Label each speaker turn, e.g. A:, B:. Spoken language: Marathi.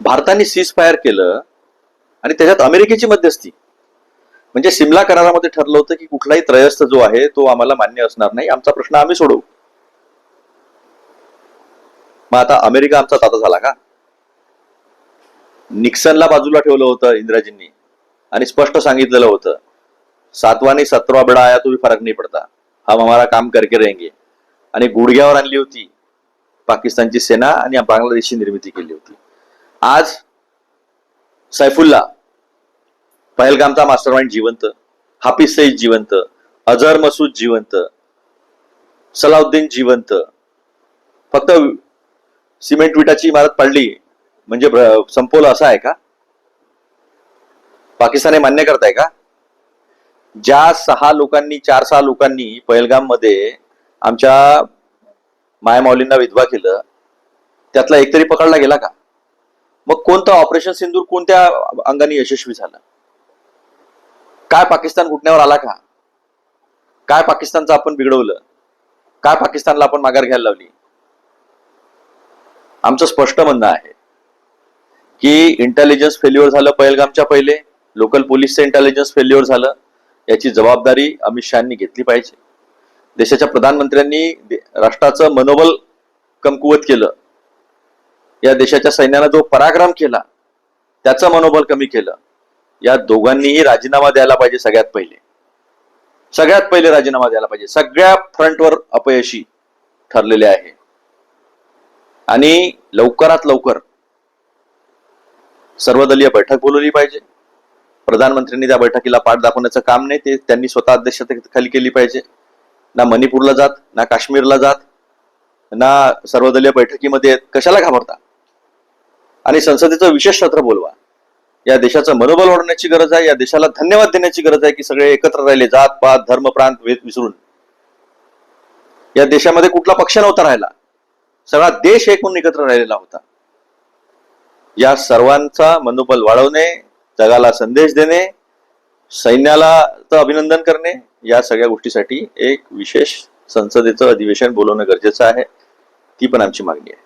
A: भारताने सीज फायर केलं आणि त्याच्यात अमेरिकेची मध्यस्थी. म्हणजे सिमला करारामध्ये ठरलं होतं की कुठलाही त्रयस्थ जो आहे तो आम्हाला मान्य असणार नाही. आमचा प्रश्न आम्ही सोडवू. मग आता अमेरिका आमचा ताता झाला का? निक्सनला बाजूला ठेवलं होतं इंदिराजींनी आणि स्पष्ट सांगितलेलं होतं सातवा सतरा बडा आया तो भी फरक नाही पडता. हम हमारा काम करके रहेंगे. आणि गुडघ्यावर आणली होती. पाकिस्तानची सेना आणि बांगलादेशची निर्मिती केली होती. आज सैफुल्ला पहलगामचा मास्टरमाइंड जिवंत हाफिज सईद जिवंत अजहर मसूद जिवंत सलाउद्दीन जिवंत. फक्त सिमेंट विटाची इमारत पडली म्हणजे संपवलं असं आहे का? पाकिस्तान हे मान्य करताय का? ज्या सहा लोकांनी चार सहा लोकांनी पहलगाममध्ये आमच्या मायमाऊलींना विधवा केलं त्यातला एकतरी पकडला गेला का? मग कोणतं ऑपरेशन सिंदूर कोणत्या अंगाने यशस्वी झालं? काय पाकिस्तान घुटण्यावर आला का? काय पाकिस्तानचं आपण बिघडवलं? काय पाकिस्तानला आपण माघार घ्यायला लावली? आमचं स्पष्ट म्हणणं आहे की इंटेलिजन्स फेल्युअर झालं पहलगामच्या पहिले लोकल पोलीसचं इंटेलिजन्स फेल्युअर झालं याची जबाबदारी अमित शहानी घेतली पाहिजे. देशाच्या प्रधानमंत्र्यांनी राष्ट्राचं मनोबल कमकुवत केलं. या देशाच्या सैन्यानं जो पराक्रम केला त्याचं मनोबल कमी केलं. या दोघांनीही राजीनामा द्यायला पाहिजे सगळ्यात पहिले. सगळ्यात पहिले राजीनामा द्यायला पाहिजे. सगळ्या फ्रंटवर अपयशी ठरलेले आहे. आणि लवकरात लवकर सर्वदलीय बैठक बोलवली पाहिजे. प्रधानमंत्र्यांनी त्या बैठकीला पाठ दाखवण्याचं काम नाही ते त्यांनी स्वतः अध्यक्षतेखाली केली पाहिजे. ना मणिपूरला जात ना काश्मीरला जात ना सर्वदलीय बैठकीमध्ये कशाला घाबरता? आणि संसदेचं विशेष सत्र बोलवा. या देशाचं मनोबल वाढवण्याची गरज आहे या देशाला धन्यवाद देण्याची गरज आहे की सगळे एकत्र राहिले जात पात धर्म प्रांत विसरून. या देशामध्ये कुठला पक्ष नव्हता राहिला. सगळा देश एकूण एकत्र राहिलेला होता. या सर्वांचा मनोबल वाढवणे जगाला संदेश देणे सैन्याला अभिनंदन करणे या सगळ्या गोष्टीसाठी एक विशेष संसदेचं अधिवेशन बोलवणं गरजेचं आहे. ती पण आमची मागणी आहे.